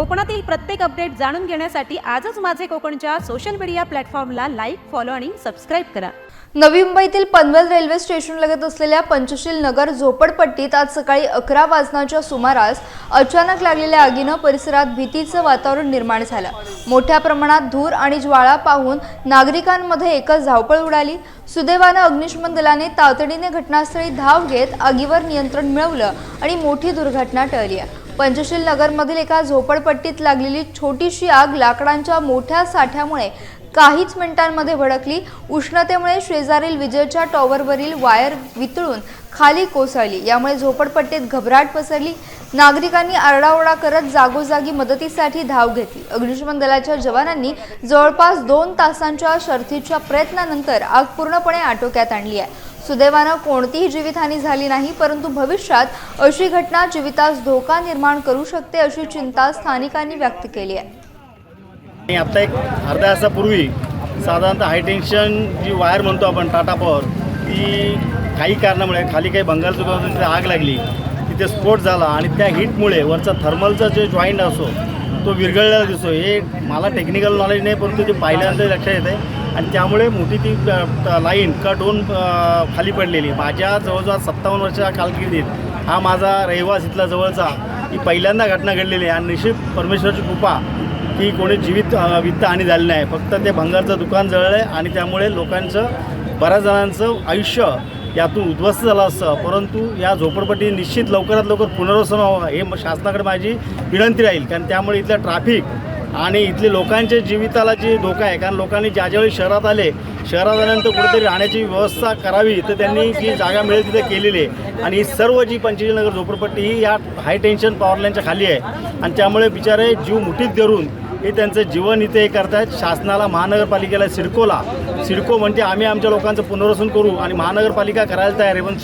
कोकणातील प्रत्येक अपडेट जाणून घेण्यासाठी आजच माझे कोकणच्या सोशल मीडिया प्लॅटफॉर्मला लाईक फॉलो आणि सबस्क्राईब करा. नवी मुंबईतील पनवेल रेल्वे स्टेशन लगत असलेल्या पंचशील नगर झोपडपट्टीत आज सकाळी अकरा वाजण्याच्या सुमारास अचानक लागलेल्या आगीनं परिसरात भीतीचं वातावरण निर्माण झालं. मोठ्या प्रमाणात धूर आणि ज्वाळा पाहून नागरिकांमध्ये एकच धावपळ उडाली. सुदैवानं अग्निशमन दलाने तातडीने घटनास्थळी धाव घेत आगीवर नियंत्रण मिळवलं आणि मोठी दुर्घटना टळली आहे. पंचशील नगरमधील एका झोपडपट्टीत लागलेली छोटीशी आग लाकडांच्या मोठ्या साठ्यामुळे काहीच मिनिटांमध्ये भडकली. उष्णतेमुळे शेजारील विजेच्या टॉवरवरील वायर वितळून खाली कोसळली. यामुळे झोपडपट्टीत घबराट पसरली. नागरिकांनी आरडाओरडा करत जागोजागी मदतीसाठी धाव घेतली. अग्निशमन दलाच्या जवानांनी जवळपास दोन तासांच्या शर्थीच्या प्रयत्नानंतर आग पूर्णपणे आटोक्यात आणली आहे. सुदैवानं कोणतीही जीवितहानी झाली नाही परंतु भविष्यात अशी घटना जीवितास धोका निर्माण करू शकते अशी चिंता स्थानिकांनी व्यक्त केली आहे. आणि आता एक अर्ध्या तासापूर्वी साधारणतः हाय टेन्शन जी वायर म्हणतो आपण टाटा पॉवर ती काही कारणामुळे खाली काही बंगाल चुकवून तिथे आग लागली. तिथे स्फोट झाला आणि त्या हीटमुळे वरचा थर्मलचा जो जॉईंट असो तो विरघळलेला दिसतो. हे मला टेक्निकल नॉलेज नाही परंतु ते पाहिल्यानंतर लक्षात येतं आहे आणि त्यामुळे मोठी ती लाईन कट होऊन खाली पडलेली. माझ्या जवळजवळ सत्तावन्न वर्षाच्या कालकिर्दीत हा माझा रहिवास इथला जवळचा ही पहिल्यांदा घटना घडलेली आहे. आणि निश्चित परमेश्वराची कृपा की कोणी जीवित वित्त हानी झाली नाही. फक्त ते भंगारचं दुकान जळलं आहे आणि त्यामुळे लोकांचं बऱ्याच जणांचं आयुष्य यातून उद्ध्वस्त झालं असतं. परंतु या झोपडपट्टी निश्चित लवकरात लवकर पुनर्वसन व्हावं हे शासनाकडे माझी विनंती राहील. कारण त्यामुळे इथलं ट्रॅफिक आणि इथले लोकांच्या जीविताला जी धोका आहे कारण लोकांनी ज्या ज्यावेळी शहरात आले शहरात आल्यानंतर कुठेतरी राहण्याची व्यवस्था करावी तर त्यांनी जी जागा मिळेल तिथे केलेली आहे. आणि ही सर्व जी पंचेचाळीनगर झोपडपट्टी ही या हाय टेन्शन पॉवरलाईनच्या खाली आहे. आणि त्यामुळे बिचारे जीव मुठीत धरून हे त्यांचं जीवन इथे हे आहेत शासनाला महानगरपालिकेला सिडकोला. सिडको म्हणजे आम्ही आमच्या लोकांचं पुनर्वसन करू आणि महानगरपालिका करायला तयार आहे. पण